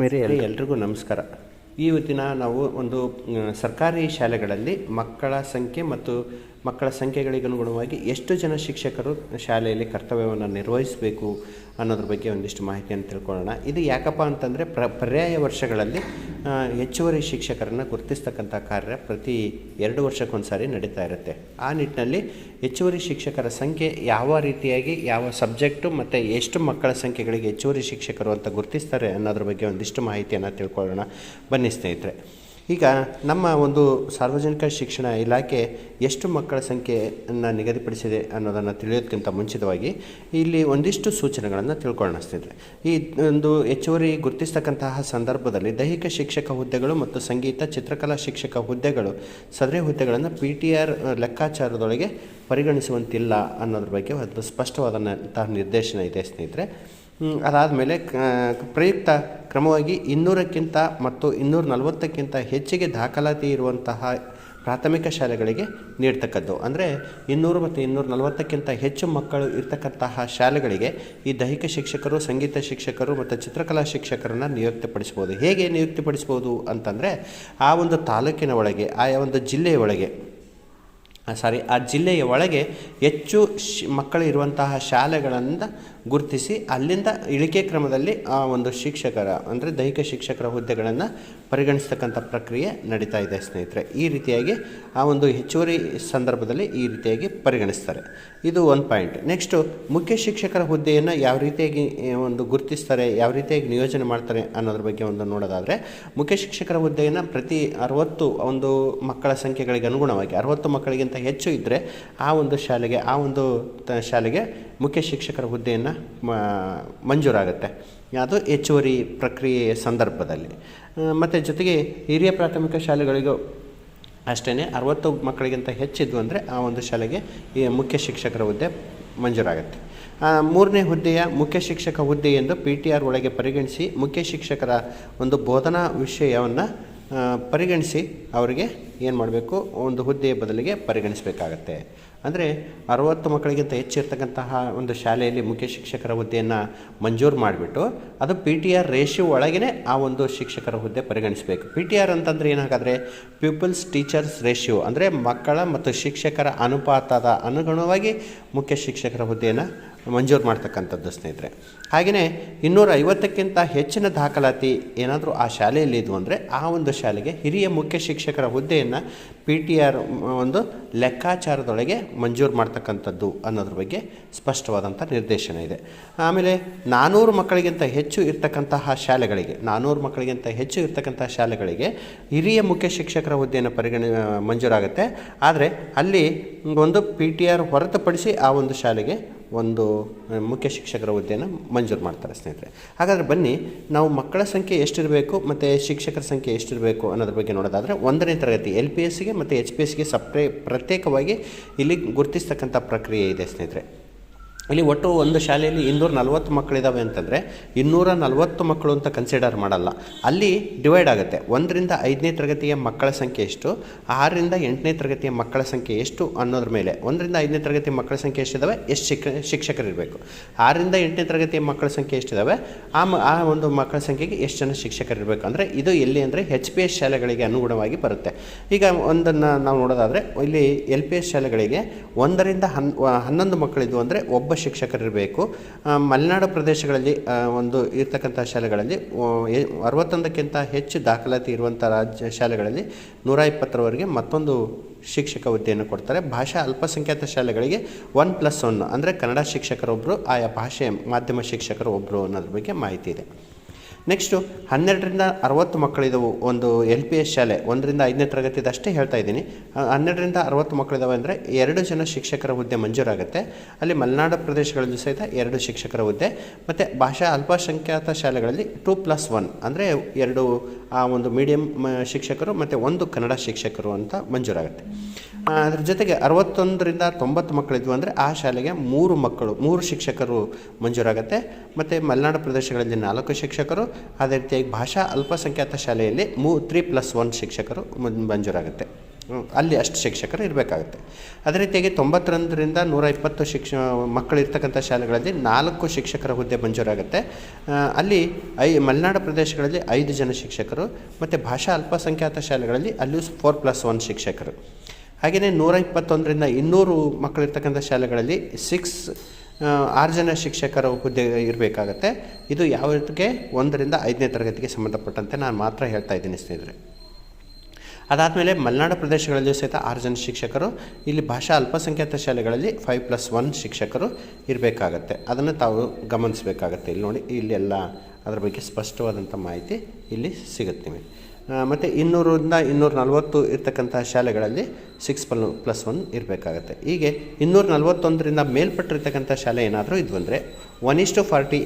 ಮೇರೆ ಎಲ್ರಿಗೂ ನಮಸ್ಕಾರ. ಈ ದಿನ ನಾವು ಒಂದು ಸರ್ಕಾರಿ ಶಾಲೆಗಳಲ್ಲಿ ಮಕ್ಕಳ ಸಂಖ್ಯೆ ಮತ್ತು ಮಕ್ಕಳ ಸಂಖ್ಯೆಗಳಿಗೆ ಅನುಗುಣವಾಗಿ ಎಷ್ಟು ಜನ ಶಿಕ್ಷಕರು ಶಾಲೆಯಲ್ಲಿ ಕರ್ತವ್ಯವನ್ನು ನಿರ್ವಹಿಸಬೇಕು ಅನ್ನೋದ್ರ ಬಗ್ಗೆ ಒಂದಿಷ್ಟು ಮಾಹಿತಿಯನ್ನು ತಿಳ್ಕೊಳ್ಳೋಣ. ಇದು ಯಾಕಪ್ಪ ಅಂತಂದರೆ ಪ್ರ, ಪರ್ಯಾಯ ವರ್ಷಗಳಲ್ಲಿ ಹೆಚ್ಚುವರಿ ಶಿಕ್ಷಕರನ್ನು ಗುರುತಿಸ್ತಕ್ಕಂಥ ಕಾರ್ಯ ಪ್ರತಿ ಎರಡು ವರ್ಷಕ್ಕೊಂದ್ಸಾರಿ ನಡೀತಾ ಇರುತ್ತೆ. ಆ ನಿಟ್ಟಿನಲ್ಲಿ ಹೆಚ್ಚುವರಿ ಶಿಕ್ಷಕರ ಸಂಖ್ಯೆ ಯಾವ ರೀತಿಯಾಗಿ, ಯಾವ ಸಬ್ಜೆಕ್ಟು ಮತ್ತು ಎಷ್ಟು ಮಕ್ಕಳ ಸಂಖ್ಯೆಗಳಿಗೆ ಹೆಚ್ಚುವರಿ ಶಿಕ್ಷಕರು ಅಂತ ಗುರುತಿಸ್ತಾರೆ ಅನ್ನೋದ್ರ ಬಗ್ಗೆ ಒಂದಿಷ್ಟು ಮಾಹಿತಿಯನ್ನು ತಿಳ್ಕೊಳ್ಳೋಣ. ಬನ್ನಿ ಸ್ನೇಹಿತರೆ. ಈಗ ನಮ್ಮ ಒಂದು ಸಾರ್ವಜನಿಕ ಶಿಕ್ಷಣ ಇಲಾಖೆ ಎಷ್ಟು ಮಕ್ಕಳ ಸಂಖ್ಯೆಯನ್ನು ನಿಗದಿಪಡಿಸಿದೆ ಅನ್ನೋದನ್ನು ತಿಳಿಯೋದಕ್ಕಿಂತ ಮುಂಚಿತವಾಗಿ ಇಲ್ಲಿ ಒಂದಿಷ್ಟು ಸೂಚನೆಗಳನ್ನು ತಿಳ್ಕೊಳ್ಳೋಣ ಈ ಒಂದು ಹೆಚ್ಚುವರಿ ಗುರುತಿಸ್ತಕ್ಕಂತಹ ಸಂದರ್ಭದಲ್ಲಿ ದೈಹಿಕ ಶಿಕ್ಷಕ ಹುದ್ದೆಗಳು ಮತ್ತು ಸಂಗೀತ, ಚಿತ್ರಕಲಾ ಶಿಕ್ಷಕ ಹುದ್ದೆಗಳು, ಸದರಿ ಹುದ್ದೆಗಳನ್ನು ಪಿ ಟಿ ಆರ್ ಲೆಕ್ಕಾಚಾರದೊಳಗೆ ಪರಿಗಣಿಸುವಂತಿಲ್ಲ ಅನ್ನೋದ್ರ ಬಗ್ಗೆ ಒಂದು ಸ್ಪಷ್ಟವಾದಂತಹ ನಿರ್ದೇಶನ ಇದೆ ಸ್ನೇಹಿತರೆ. ಅದಾದಮೇಲೆ ಮೇಲೆ ಪ್ರಯುಕ್ತ ಕ್ರಮವಾಗಿ ಇನ್ನೂರಕ್ಕಿಂತ ಮತ್ತು ಇನ್ನೂರ ನಲವತ್ತಕ್ಕಿಂತ ಹೆಚ್ಚಿಗೆ ದಾಖಲಾತಿ ಇರುವಂತಹ ಪ್ರಾಥಮಿಕ ಶಾಲೆಗಳಿಗೆ ನೀಡ್ತಕ್ಕದ್ದು. ಅಂದರೆ, ಇನ್ನೂರು ಮತ್ತು ಇನ್ನೂರ ನಲವತ್ತಕ್ಕಿಂತ ಹೆಚ್ಚು ಮಕ್ಕಳು ಇರ್ತಕ್ಕಂತಹ ಶಾಲೆಗಳಿಗೆ ಈ ದೈಹಿಕ ಶಿಕ್ಷಕರು, ಸಂಗೀತ ಶಿಕ್ಷಕರು ಮತ್ತು ಚಿತ್ರಕಲಾ ಶಿಕ್ಷಕರನ್ನು ನಿಯುಕ್ತಿಪಡಿಸ್ಬೋದು ಹೇಗೆ ನಿಯುಕ್ತಿಪಡಿಸ್ಬೋದು ಅಂತಂದರೆ, ಆ ಒಂದು ತಾಲೂಕಿನ ಒಳಗೆ ಆಯಾ ಒಂದು ಜಿಲ್ಲೆಯ ಒಳಗೆ ಸಾರಿ ಆ ಜಿಲ್ಲೆಯ ಒಳಗೆ ಹೆಚ್ಚು ಶ್ ಮಕ್ಕಳು ಇರುವಂತಹ ಶಾಲೆಗಳನ್ನು ಗುರುತಿಸಿ ಅಲ್ಲಿಂದ ಇಳಿಕೆ ಕ್ರಮದಲ್ಲಿ ಆ ಒಂದು ಶಿಕ್ಷಕರ, ಅಂದರೆ ದೈಹಿಕ ಶಿಕ್ಷಕರ ಹುದ್ದೆಗಳನ್ನು ಪರಿಗಣಿಸ್ತಕ್ಕಂಥ ಪ್ರಕ್ರಿಯೆ ನಡೀತಾ ಇದೆ ಸ್ನೇಹಿತರೆ. ಈ ರೀತಿಯಾಗಿ ಆ ಒಂದು ಹೆಚ್ಚುವರಿ ಸಂದರ್ಭದಲ್ಲಿ ಈ ರೀತಿಯಾಗಿ ಪರಿಗಣಿಸ್ತಾರೆ. ಇದು ಒಂದು ಪಾಯಿಂಟ್ ನೆಕ್ಸ್ಟು ಮುಖ್ಯ ಶಿಕ್ಷಕರ ಹುದ್ದೆಯನ್ನು ಯಾವ ರೀತಿಯಾಗಿ ಒಂದು ಗುರುತಿಸ್ತಾರೆ, ಯಾವ ರೀತಿಯಾಗಿ ನಿಯೋಜನೆ ಮಾಡ್ತಾರೆ ಅನ್ನೋದ್ರ ಬಗ್ಗೆ ಒಂದು ನೋಡೋದಾದರೆ, ಮುಖ್ಯ ಶಿಕ್ಷಕರ ಹುದ್ದೆಯನ್ನು ಪ್ರತಿ ಅರವತ್ತು ಒಂದು ಮಕ್ಕಳ ಸಂಖ್ಯೆಗಳಿಗೆ ಅನುಗುಣವಾಗಿ, ಅರವತ್ತು ಮಕ್ಕಳಿಗಿಂತ ಹೆಚ್ಚು ಇದ್ದರೆ ಆ ಒಂದು ಶಾಲೆಗೆ, ಆ ಒಂದು ಶಾಲೆಗೆ ಮುಖ್ಯ ಶಿಕ್ಷಕರ ಹುದ್ದೆಯನ್ನು ಮಂಜೂರಾಗುತ್ತೆ. ಅದು ಹೆಚ್ಚುವರಿ ಪ್ರಕ್ರಿಯೆಯ ಸಂದರ್ಭದಲ್ಲಿ. ಮತ್ತು ಜೊತೆಗೆ ಹಿರಿಯ ಪ್ರಾಥಮಿಕ ಶಾಲೆಗಳಿಗೂ ಅಷ್ಟೇ ಅರವತ್ತು ಮಕ್ಕಳಿಗಿಂತ ಹೆಚ್ಚಿದ್ವು ಅಂದರೆ ಆ ಒಂದು ಶಾಲೆಗೆ ಈ ಮುಖ್ಯ ಶಿಕ್ಷಕರ ಹುದ್ದೆ ಮಂಜೂರಾಗುತ್ತೆ. ಮೂರನೇ ಹುದ್ದೆಯ ಮುಖ್ಯ ಶಿಕ್ಷಕ ಹುದ್ದೆ ಎಂದು ಪಿ ಟಿ ಆರ್ ಒಳಗೆ ಪರಿಗಣಿಸಿ ಮುಖ್ಯ ಶಿಕ್ಷಕರ ಒಂದು ಬೋಧನಾ ವಿಷಯವನ್ನು ಪರಿಗಣಿಸಿ ಅವರಿಗೆ ಏನು ಮಾಡಬೇಕು? ಒಂದು ಹುದ್ದೆಯ ಬದಲಿಗೆ ಪರಿಗಣಿಸಬೇಕಾಗತ್ತೆ. ಅಂದರೆ ಅರವತ್ತು ಮಕ್ಕಳಿಗಿಂತ ಹೆಚ್ಚಿರ್ತಕ್ಕಂತಹ ಒಂದು ಶಾಲೆಯಲ್ಲಿ ಮುಖ್ಯ ಶಿಕ್ಷಕರ ಹುದ್ದೆಯನ್ನು ಮಂಜೂರು ಮಾಡಿಬಿಟ್ಟು ಅದು ಪಿ ಟಿ ಆರ್ ರೇಷಿಯೋ ಒಳಗೇ ಆ ಒಂದು ಶಿಕ್ಷಕರ ಹುದ್ದೆ ಪರಿಗಣಿಸಬೇಕು. ಪಿ ಟಿ ಆರ್ ಅಂತಂದರೆ ಏನಾಗಾದರೆ ಪೀಪಲ್ಸ್ ಟೀಚರ್ಸ್ ರೇಷ್ಯೋ ಅಂದರೆ ಮಕ್ಕಳ ಮತ್ತು ಶಿಕ್ಷಕರ ಅನುಪಾತದ ಅನುಗುಣವಾಗಿ ಮುಖ್ಯ ಶಿಕ್ಷಕರ ಹುದ್ದೆಯನ್ನು ಮಂಜೂರು ಮಾಡ್ತಕ್ಕಂಥದ್ದು ಸ್ನೇಹಿತರೆ. ಹಾಗೆಯೇ ಇನ್ನೂರ ಐವತ್ತಕ್ಕಿಂತ ಹೆಚ್ಚಿನ ದಾಖಲಾತಿ ಏನಾದರೂ ಆ ಶಾಲೆಯಲ್ಲಿ ಇದ್ವು ಅಂದರೆ ಆ ಒಂದು ಶಾಲೆಗೆ ಹಿರಿಯ ಮುಖ್ಯ ಶಿಕ್ಷಕರ ಹುದ್ದೆಯನ್ನು né? ಪಿ ಟಿ ಆರ್ ಒಂದು ಲೆಕ್ಕಾಚಾರದೊಳಗೆ ಮಂಜೂರು ಮಾಡ್ತಕ್ಕಂಥದ್ದು ಅನ್ನೋದ್ರ ಬಗ್ಗೆ ಸ್ಪಷ್ಟವಾದಂಥ ನಿರ್ದೇಶನ ಇದೆ. ಆಮೇಲೆ ನಾನ್ನೂರು ಮಕ್ಕಳಿಗಿಂತ ಹೆಚ್ಚು ಇರ್ತಕ್ಕಂತಹ ಶಾಲೆಗಳಿಗೆ ನಾನ್ನೂರು ಮಕ್ಕಳಿಗಿಂತ ಹೆಚ್ಚು ಇರ್ತಕ್ಕಂತಹ ಶಾಲೆಗಳಿಗೆ ಹಿರಿಯ ಮುಖ್ಯ ಶಿಕ್ಷಕರ ಹುದ್ದೆಯನ್ನು ಪರಿಗಣ, ಮಂಜೂರಾಗುತ್ತೆ. ಆದರೆ ಅಲ್ಲಿ ಒಂದು ಪಿ ಟಿ ಆರ್ ಹೊರತುಪಡಿಸಿ ಆ ಒಂದು ಶಾಲೆಗೆ ಒಂದು ಮುಖ್ಯ ಶಿಕ್ಷಕರ ಹುದ್ದೆಯನ್ನು ಮಂಜೂರು ಮಾಡ್ತಾರೆ ಸ್ನೇಹಿತರೆ. ಹಾಗಾದರೆ ಬನ್ನಿ, ನಾವು ಮಕ್ಕಳ ಸಂಖ್ಯೆ ಎಷ್ಟಿರಬೇಕು ಮತ್ತು ಶಿಕ್ಷಕರ ಸಂಖ್ಯೆ ಎಷ್ಟಿರಬೇಕು ಅನ್ನೋದ್ರ ಬಗ್ಗೆ ನೋಡೋದಾದರೆ ಒಂದನೇ ತರಗತಿ ಎಲ್ ಪಿ ಎಸ್ಸಿಗೆ ಮತ್ತು ಎಚ್ ಪಿ ಎಸ್ಗೆ ಸಪ್ರೇ ಪ್ರತ್ಯೇಕವಾಗಿ ಇಲ್ಲಿ ಗುರುತಿಸ್ತಕ್ಕಂಥ ಪ್ರಕ್ರಿಯೆ ಇದೆ ಸ್ನೇಹಿತರೆ. ಇಲ್ಲಿ ಒಟ್ಟು ಒಂದು ಶಾಲೆಯಲ್ಲಿ ಇನ್ನೂರ ನಲ್ವತ್ತು ಮಕ್ಕಳಿದ್ದಾವೆ ಅಂತಂದರೆ ಇನ್ನೂರ ನಲವತ್ತು ಮಕ್ಕಳು ಅಂತ ಕನ್ಸಿಡರ್ ಮಾಡಲ್ಲ. ಅಲ್ಲಿ ಡಿವೈಡ್ ಆಗುತ್ತೆ. ಒಂದರಿಂದ ಐದನೇ ತರಗತಿಯ ಮಕ್ಕಳ ಸಂಖ್ಯೆ ಎಷ್ಟು? ಆರರಿಂದ ಎಂಟನೇ ತರಗತಿಯ ಮಕ್ಕಳ ಸಂಖ್ಯೆ ಎಷ್ಟು ಅನ್ನೋದ್ರ ಮೇಲೆ. ಒಂದರಿಂದ ಐದನೇ ತರಗತಿ ಮಕ್ಕಳ ಸಂಖ್ಯೆ ಎಷ್ಟಿದ್ದಾವೆ ಎಷ್ಟು ಶಿಕ್ ಶಿಕ್ಷಕರು ಇರಬೇಕು. ಆರರಿಂದ ಎಂಟನೇ ತರಗತಿಯ ಮಕ್ಕಳ ಸಂಖ್ಯೆ ಎಷ್ಟಿದ್ದಾವೆ ಆ ಮ, ಆ ಒಂದು ಮಕ್ಕಳ ಸಂಖ್ಯೆಗೆ ಎಷ್ಟು ಜನ ಶಿಕ್ಷಕರು ಇರಬೇಕು? ಅಂದರೆ ಇದು ಎಲ್ಲಿ ಅಂದರೆ ಎಚ್ ಪಿ ಎಸ್ ಶಾಲೆಗಳಿಗೆ ಅನುಗುಣವಾಗಿ ಬರುತ್ತೆ. ಈಗ ಒಂದನ್ನು ನಾವು ನೋಡೋದಾದರೆ, ಇಲ್ಲಿ ಎಲ್ ಪಿ ಎಸ್ ಶಾಲೆಗಳಿಗೆ ಒಂದರಿಂದ ಹನ್, ಹನ್ನೊಂದು ಮಕ್ಕಳಿದ್ವು ಅಂದರೆ ಒಬ್ಬ ಶಿಕ್ಷಕರಿರಬೇಕು. ಮಲೆನಾಡು ಪ್ರದೇಶಗಳಲ್ಲಿ ಒಂದು ಇರ್ತಕ್ಕಂಥ ಶಾಲೆಗಳಲ್ಲಿ ಅರವತ್ತೊಂದಕ್ಕಿಂತ ಹೆಚ್ಚು ದಾಖಲಾತಿ ಇರುವಂಥ ರಾಜ್ಯ ಶಾಲೆಗಳಲ್ಲಿ ನೂರ ಇಪ್ಪತ್ತರವರೆಗೆ ಮತ್ತೊಂದು ಶಿಕ್ಷಕ ಹುದ್ದೆಯನ್ನು ಕೊಡ್ತಾರೆ. ಭಾಷಾ ಅಲ್ಪಸಂಖ್ಯಾತ ಶಾಲೆಗಳಿಗೆ ಒನ್ ಪ್ಲಸ್ ಒನ್, ಅಂದರೆ ಕನ್ನಡ ಶಿಕ್ಷಕರೊಬ್ಬರು ಆಯಾ ಭಾಷೆ ಮಾಧ್ಯಮ ಶಿಕ್ಷಕರು ಒಬ್ಬರು ಅನ್ನೋದ್ರ ಬಗ್ಗೆ ಮಾಹಿತಿ ಇದೆ. ನೆಕ್ಸ್ಟು ಹನ್ನೆರಡರಿಂದ ಅರವತ್ತು ಮಕ್ಕಳಿದವು ಒಂದು ಎಲ್ ಪಿ ಎಸ್ ಶಾಲೆ. ಒಂದರಿಂದ ಐದನೇ ತರಗತಿದಷ್ಟೇ ಹೇಳ್ತಾ ಇದ್ದೀನಿ. ಹನ್ನೆರಡರಿಂದ ಅರವತ್ತು ಮಕ್ಕಳಿದಾವೆ ಅಂದರೆ ಎರಡು ಜನ ಶಿಕ್ಷಕರ ಹುದ್ದೆ ಮಂಜೂರಾಗುತ್ತೆ. ಅಲ್ಲಿ ಮಲೆನಾಡು ಪ್ರದೇಶಗಳಲ್ಲಿ ಸಹಿತ ಎರಡು ಶಿಕ್ಷಕರ ಹುದ್ದೆ. ಮತ್ತು ಭಾಷಾ ಅಲ್ಪಸಂಖ್ಯಾತ ಶಾಲೆಗಳಲ್ಲಿ ಟೂ ಪ್ಲಸ್ ಒನ್ ಅಂದರೆ ಎರಡು, ಆ ಒಂದು ಮೀಡಿಯಂ ಶಿಕ್ಷಕರು ಮತ್ತು ಒಂದು ಕನ್ನಡ ಶಿಕ್ಷಕರು ಅಂತ ಮಂಜೂರಾಗುತ್ತೆ. ಅದ್ರ ಜೊತೆಗೆ ಅರವತ್ತೊಂದರಿಂದ ತೊಂಬತ್ತು ಮಕ್ಕಳಿದ್ವು ಅಂದರೆ ಆ ಶಾಲೆಗೆ ಮೂರು ಮಕ್ಕಳು, ಮೂರು ಶಿಕ್ಷಕರು ಮಂಜೂರಾಗುತ್ತೆ. ಮತ್ತು ಮಲೆನಾಡು ಪ್ರದೇಶಗಳಲ್ಲಿ ನಾಲ್ಕು ಶಿಕ್ಷಕರು. ಅದೇ ರೀತಿಯಾಗಿ ಭಾಷಾ ಅಲ್ಪಸಂಖ್ಯಾತ ಶಾಲೆಯಲ್ಲಿ ಮೂ, ತ್ರೀ ಪ್ಲಸ್ ಒನ್ ಶಿಕ್ಷಕರು ಮಂಜೂರಾಗುತ್ತೆ. ಅಲ್ಲಿ ಅಷ್ಟು ಶಿಕ್ಷಕರು ಇರಬೇಕಾಗುತ್ತೆ. ಅದೇ ರೀತಿಯಾಗಿ ತೊಂಬತ್ತರಂದರಿಂದ ನೂರ ಇಪ್ಪತ್ತು ಶಿಕ್ಷ, ಮಕ್ಕಳು ಇರ್ತಕ್ಕಂಥ ಶಾಲೆಗಳಲ್ಲಿ ನಾಲ್ಕು ಶಿಕ್ಷಕರ ಹುದ್ದೆ ಮಂಜೂರಾಗುತ್ತೆ. ಅಲ್ಲಿ ಐ, ಮಲೆನಾಡು ಪ್ರದೇಶಗಳಲ್ಲಿ ಐದು ಜನ ಶಿಕ್ಷಕರು, ಮತ್ತು ಭಾಷಾ ಅಲ್ಪಸಂಖ್ಯಾತ ಶಾಲೆಗಳಲ್ಲಿ ಅಲ್ಲೂ ಫೋರ್ ಪ್ಲಸ್ ಒನ್ ಶಿಕ್ಷಕರು. ಹಾಗೆಯೇ ನೂರ ಇಪ್ಪತ್ತೊಂದರಿಂದ ಇನ್ನೂರು ಮಕ್ಕಳಿರ್ತಕ್ಕಂಥ ಶಾಲೆಗಳಲ್ಲಿ ಸಿಕ್ಸ್ ಆರು ಜನ ಶಿಕ್ಷಕರ ಹುದ್ದೆ ಇರಬೇಕಾಗತ್ತೆ. ಇದು ಯಾವುದಕ್ಕೆ ಒಂದರಿಂದ ಐದನೇ ತರಗತಿಗೆ ಸಂಬಂಧಪಟ್ಟಂತೆ ನಾನು ಮಾತ್ರ ಹೇಳ್ತಾ ಇದ್ದೀನಿ ಸ್ನೇಹಿತರೆ. ಅದಾದಮೇಲೆ ಮಲೆನಾಡು ಪ್ರದೇಶಗಳಲ್ಲಿಯೂ ಸಹಿತ ಆರು ಜನ ಶಿಕ್ಷಕರು, ಇಲ್ಲಿ ಭಾಷಾ ಅಲ್ಪಸಂಖ್ಯಾತ ಶಾಲೆಗಳಲ್ಲಿ ಫೈವ್ ಪ್ಲಸ್ ಒನ್ ಶಿಕ್ಷಕರು ಇರಬೇಕಾಗತ್ತೆ. ಅದನ್ನು ತಾವು ಗಮನಿಸಬೇಕಾಗತ್ತೆ. ಇಲ್ಲಿ ನೋಡಿ ಇಲ್ಲೆಲ್ಲ ಅದರ ಬಗ್ಗೆ ಸ್ಪಷ್ಟವಾದಂಥ ಮಾಹಿತಿ ಇಲ್ಲಿ ಸಿಗುತ್ತೆ ನಿಮಗೆ. ಮತ್ತು ಇನ್ನೂರರಿಂದ ಇನ್ನೂರ ನಲವತ್ತು ಇರ್ತಕ್ಕಂಥ ಶಾಲೆಗಳಲ್ಲಿ ಸಿಕ್ಸ್ ಪಲ್ ಪ್ಲಸ್ ಒನ್ ಇರಬೇಕಾಗತ್ತೆ. ಹೀಗೆ ಇನ್ನೂರ ನಲವತ್ತೊಂದರಿಂದ ಮೇಲ್ಪಟ್ಟಿರ್ತಕ್ಕಂಥ ಶಾಲೆ ಏನಾದರೂ ಇದು ಅಂದರೆ ಒನ್ ಇಷ್ಟು ಫಾರ್ಟಿ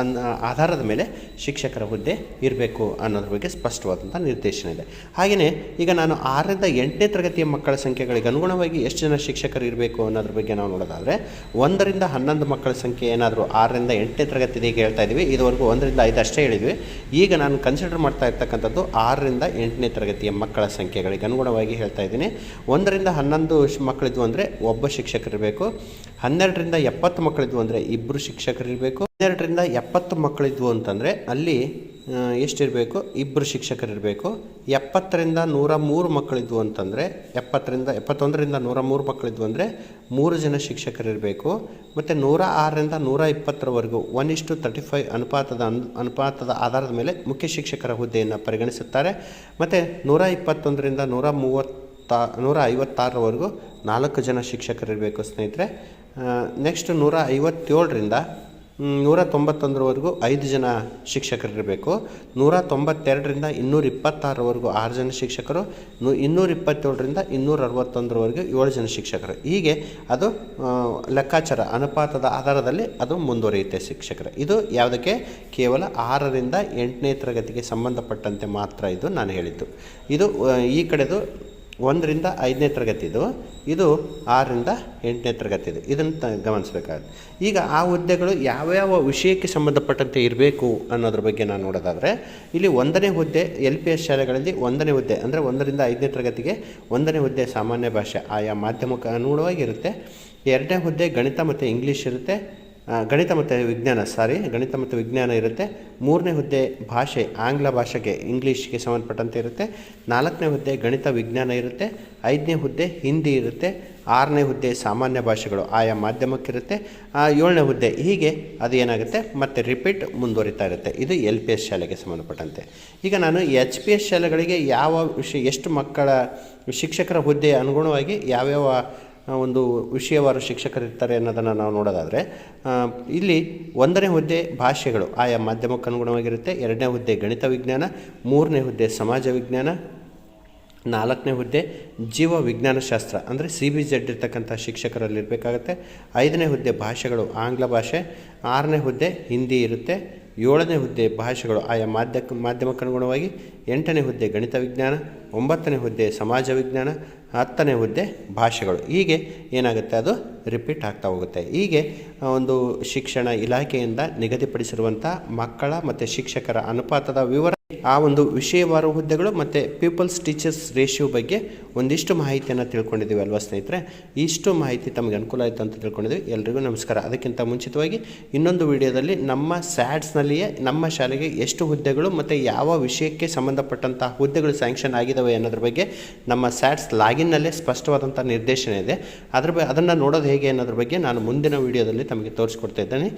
ಅನ್ ಆಧಾರದ ಮೇಲೆ ಶಿಕ್ಷಕರ ಹುದ್ದೆ ಇರಬೇಕು ಅನ್ನೋದ್ರ ಬಗ್ಗೆ ಸ್ಪಷ್ಟವಾದಂಥ ನಿರ್ದೇಶನ ಇದೆ. ಹಾಗೆಯೇ ಈಗ ನಾನು ಆರರಿಂದ ಎಂಟನೇ ತರಗತಿಯ ಮಕ್ಕಳ ಸಂಖ್ಯೆಗಳಿಗೆ ಅನುಗುಣವಾಗಿ ಎಷ್ಟು ಜನ ಶಿಕ್ಷಕರು ಇರಬೇಕು ಅನ್ನೋದ್ರ ಬಗ್ಗೆ ನಾವು ನೋಡೋದಾದರೆ ಒಂದರಿಂದ ಹನ್ನೊಂದು ಮಕ್ಕಳ ಸಂಖ್ಯೆ ಏನಾದರೂ ಆರರಿಂದ ಎಂಟನೇ ತರಗತಿ ಹೇಳ್ತಾ ಇದ್ದೀವಿ ಇದುವರೆಗೂ ಒಂದರಿಂದ ಐದು ಅಷ್ಟೇ ಹೇಳಿದ್ವಿ. ಈಗ ನಾನು ಕನ್ಸಿಡರ್ ಮಾಡ್ತಾ ಇರ್ತಕ್ಕಂಥದ್ದು ಆರರಿಂದ ಎಂಟನೇ ತರಗತಿಯ ಮಕ್ಕಳ ಸಂಖ್ಯೆಗಳಿಗೆ ಅನುಗುಣವಾಗಿ ಹೇಳ್ತಾ ಇದ್ದೀನಿ. ಒಂದರಿಂದ ಹನ್ನೊಂದು ಮಕ್ಕಳಿದ್ವು ಅಂದರೆ ಒಬ್ಬ ಶಿಕ್ಷಕರಿರಬೇಕು ಹನ್ನೆರಡರಿಂದ ಎಪ್ಪತ್ತು ಮಕ್ಕಳಿದ್ವು ಅಂದರೆ ಇಬ್ಬರು ಶಿಕ್ಷಕರಿರಬೇಕು ಹನ್ನೆರಡರಿಂದ ಎಪ್ಪತ್ತು ಮಕ್ಕಳಿದ್ವು ಅಂತಂದರೆ ಅಲ್ಲಿ ಎಷ್ಟಿರಬೇಕು? ಇಬ್ಬರು ಶಿಕ್ಷಕರಿರಬೇಕು. ಎಪ್ಪತ್ತರಿಂದ ನೂರ ಮೂರು ಮಕ್ಕಳಿದ್ವು ಅಂತಂದರೆ, ಎಪ್ಪತ್ತರಿಂದ, ಎಪ್ಪತ್ತೊಂದರಿಂದ ನೂರ ಮೂರು ಮಕ್ಕಳಿದ್ವು ಅಂದರೆ ಮೂರು ಜನ ಶಿಕ್ಷಕರಿರಬೇಕು. ಮತ್ತು ನೂರ ಆರರಿಂದ ನೂರ ಇಪ್ಪತ್ತರವರೆಗೂ ಒನ್ ಇಷ್ಟು ತರ್ಟಿ ಫೈವ್ ಅನುಪಾತದ ಅನ್, ಅನುಪಾತದ ಆಧಾರದ ಮೇಲೆ ಮುಖ್ಯ ಶಿಕ್ಷಕರ ಹುದ್ದೆಯನ್ನು ಪರಿಗಣಿಸುತ್ತಾರೆ. ಮತ್ತು ನೂರ ಇಪ್ಪತ್ತೊಂದರಿಂದ ನೂರ ಮೂವತ್ತ, ನೂರ ಐವತ್ತಾರರವರೆಗೂ ನಾಲ್ಕು ಜನ ಶಿಕ್ಷಕರಿರಬೇಕು ಸ್ನೇಹಿತರೆ. ನೆಕ್ಸ್ಟ್ ನೂರ ಐವತ್ತೇಳರಿಂದ ನೂರ ತೊಂಬತ್ತೊಂದರವರೆಗೂ ಐದು ಜನ ಶಿಕ್ಷಕರಿರಬೇಕು. ನೂರ ತೊಂಬತ್ತೆರಡರಿಂದ ಇನ್ನೂರ ಇಪ್ಪತ್ತಾರರವರೆಗೂ ಆರು ಜನ ಶಿಕ್ಷಕರು. ನೂ ಇನ್ನೂರ ಇಪ್ಪತ್ತೇಳರಿಂದ ಇನ್ನೂರ ಅರವತ್ತೊಂದರವರೆಗೂ ಏಳು ಜನ ಶಿಕ್ಷಕರು. ಹೀಗೆ ಅದು ಲೆಕ್ಕಾಚಾರ ಅನುಪಾತದ ಆಧಾರದಲ್ಲಿ ಅದು ಮುಂದುವರಿಯುತ್ತೆ ಶಿಕ್ಷಕರು. ಇದು ಯಾವುದಕ್ಕೆ? ಕೇವಲ ಆರರಿಂದ ಎಂಟನೇ ತರಗತಿಗೆ ಸಂಬಂಧಪಟ್ಟಂತೆ ಮಾತ್ರ ಇದು ನಾನು ಹೇಳಿದ್ದು. ಇದು ಈ ಕಡೆದು ಒಂದರಿಂದ ಐದನೇ ತರಗತಿದು, ಇದು ಆರರಿಂದ ಎಂಟನೇ ತರಗತಿದು. ಇದನ್ನು ತ ಗಮನಿಸಬೇಕಾಗುತ್ತೆ. ಈಗ ಆ ಹುದ್ದೆಗಳು ಯಾವ್ಯಾವ ವಿಷಯಕ್ಕೆ ಸಂಬಂಧಪಟ್ಟಂತೆ ಇರಬೇಕು ಅನ್ನೋದ್ರ ಬಗ್ಗೆ ನಾನು ನೋಡೋದಾದರೆ, ಇಲ್ಲಿ ಒಂದನೇ ಹುದ್ದೆ ಎಲ್ ಪಿ ಎಸ್ ಶಾಲೆಗಳಲ್ಲಿ ಒಂದನೇ ಹುದ್ದೆ, ಅಂದರೆ ಒಂದರಿಂದ ಐದನೇ ತರಗತಿಗೆ ಒಂದನೇ ಹುದ್ದೆ ಸಾಮಾನ್ಯ ಭಾಷೆ, ಆಯಾ ಮಾಧ್ಯಮಕ್ಕೆ ಅನುಗುಣವಾಗಿರುತ್ತೆ ಎರಡನೇ ಹುದ್ದೆ ಗಣಿತ ಮತ್ತು ಇಂಗ್ಲೀಷ್ ಇರುತ್ತೆ. ಗಣಿತ ಮತ್ತು ವಿಜ್ಞಾನ ಸಾರಿ ಗಣಿತ ಮತ್ತು ವಿಜ್ಞಾನ ಇರುತ್ತೆ. ಮೂರನೇ ಹುದ್ದೆ ಭಾಷೆ, ಆಂಗ್ಲ ಭಾಷೆಗೆ, ಇಂಗ್ಲೀಷ್ಗೆ ಸಂಬಂಧಪಟ್ಟಂತೆ ಇರುತ್ತೆ. ನಾಲ್ಕನೇ ಹುದ್ದೆ ಗಣಿತ, ವಿಜ್ಞಾನ ಇರುತ್ತೆ. ಐದನೇ ಹುದ್ದೆ ಹಿಂದಿ ಇರುತ್ತೆ. ಆರನೇ ಹುದ್ದೆ ಸಾಮಾನ್ಯ ಭಾಷೆಗಳು, ಆಯಾ ಮಾಧ್ಯಮಕ್ಕಿರುತ್ತೆ. ಏಳನೇ ಹುದ್ದೆ ಹೀಗೆ ಅದು ಏನಾಗುತ್ತೆ? ಮತ್ತೆ ರಿಪೀಟ್ ಮುಂದುವರಿತಾ ಇರುತ್ತೆ. ಇದು ಎಲ್ ಪಿ ಎಸ್ ಶಾಲೆಗೆ ಸಂಬಂಧಪಟ್ಟಂತೆ. ಈಗ ನಾನು ಎಚ್ ಪಿ ಎಸ್ ಶಾಲೆಗಳಿಗೆ ಯಾವ ವಿಷಯ, ಎಷ್ಟು ಮಕ್ಕಳ, ಶಿಕ್ಷಕರ ಹುದ್ದೆ ಅನುಗುಣವಾಗಿ ಯಾವ್ಯಾವ ಒಂದು ವಿಷಯವಾರು ಶಿಕ್ಷಕರಿರ್ತಾರೆ ಅನ್ನೋದನ್ನು ನಾವು ನೋಡೋದಾದರೆ ಇಲ್ಲಿ ಒಂದನೇ ಹುದ್ದೆ ಭಾಷೆಗಳು ಆಯಾ ಮಾಧ್ಯಮಕ್ಕೆ ಅನುಗುಣವಾಗಿರುತ್ತೆ ಎರಡನೇ ಹುದ್ದೆ ಗಣಿತ ವಿಜ್ಞಾನ, ಮೂರನೇ ಹುದ್ದೆ ಸಮಾಜ ವಿಜ್ಞಾನ, ನಾಲ್ಕನೇ ಹುದ್ದೆ ಜೀವ ವಿಜ್ಞಾನ ಶಾಸ್ತ್ರ. ಅಂದರೆ ಸಿ ಬಿ ಜೆಡ್ ಇರ್ತಕ್ಕಂಥ ಶಿಕ್ಷಕರಲ್ಲಿ ಇರಬೇಕಾಗತ್ತೆ ಐದನೇ ಹುದ್ದೆ ಭಾಷೆಗಳು ಆಂಗ್ಲ ಭಾಷೆ, ಆರನೇ ಹುದ್ದೆ ಹಿಂದಿ ಇರುತ್ತೆ. ಏಳನೇ ಹುದ್ದೆ ಭಾಷೆಗಳು ಆಯಾ ಮಾಧ್ಯಮ ಮಾಧ್ಯಮಕ್ಕನುಗುಣವಾಗಿ, ಎಂಟನೇ ಹುದ್ದೆ ಗಣಿತ ವಿಜ್ಞಾನ, ಒಂಬತ್ತನೇ ಹುದ್ದೆ ಸಮಾಜ ವಿಜ್ಞಾನ ಹತ್ತನೇ ಹುದ್ದೆ ಭಾಷೆಗಳು. ಹೀಗೆ ಏನಾಗುತ್ತೆ ಅದು ರಿಪೀಟ್ ಆಗ್ತಾ ಹೋಗುತ್ತೆ. ಹೀಗೆ ಒಂದು ಶಿಕ್ಷಣ ಇಲಾಖೆಯಿಂದ ನಿಗದಿಪಡಿಸಿರುವಂಥ ಮಕ್ಕಳ ಮತ್ತು ಶಿಕ್ಷಕರ ಅನುಪಾತದ ವಿವರ ಆ ಒಂದು ವಿಷಯವಾರು ಹುದ್ದೆಗಳು ಮತ್ತು ಪೀಪಲ್ಸ್ ಟೀಚರ್ಸ್ ರೇಷಿಯೋ ಬಗ್ಗೆ ಒಂದಿಷ್ಟು ಮಾಹಿತಿಯನ್ನು ತಿಳ್ಕೊಂಡಿದ್ದೀವಿ ಅಲ್ವಾ ಸ್ನೇಹಿತರೆ? ಇಷ್ಟು ಮಾಹಿತಿ ತಮಗೆ ಅನುಕೂಲ ಆಯಿತು ಅಂತ ತಿಳ್ಕೊಂಡಿದ್ದೀವಿ. ಎಲ್ರಿಗೂ ನಮಸ್ಕಾರ. ಅದಕ್ಕಿಂತ ಮುಂಚಿತವಾಗಿ ಇನ್ನೊಂದು ವಿಡಿಯೋದಲ್ಲಿ ನಮ್ಮ ಸ್ಯಾಡ್ಸ್ನಲ್ಲಿಯೇ ನಮ್ಮ ಶಾಲೆಗೆ ಎಷ್ಟು ಹುದ್ದೆಗಳು ಮತ್ತು ಯಾವ ವಿಷಯಕ್ಕೆ ಸಂಬಂಧಪಟ್ಟಂಥ ಹುದ್ದೆಗಳು ಸ್ಯಾಂಕ್ಷನ್ ಆಗಿದ್ದಾವೆ ಅನ್ನೋದ್ರ ಬಗ್ಗೆ ನಮ್ಮ ಸ್ಯಾಡ್ಸ್ ಲಾಗಿನ್ನಲ್ಲೇ ಸ್ಪಷ್ಟವಾದಂಥ ನಿರ್ದೇಶನ ಇದೆ. ಅದ್ರ ಬ, ಅದನ್ನು ನೋಡೋದು ಹೇಗೆ ಅನ್ನೋದ್ರ ಬಗ್ಗೆ ನಾನು ಮುಂದಿನ ವಿಡಿಯೋದಲ್ಲಿ ತಮಗೆ ತೋರಿಸ್ಕೊಡ್ತಾ ಇದ್ದೇನೆ.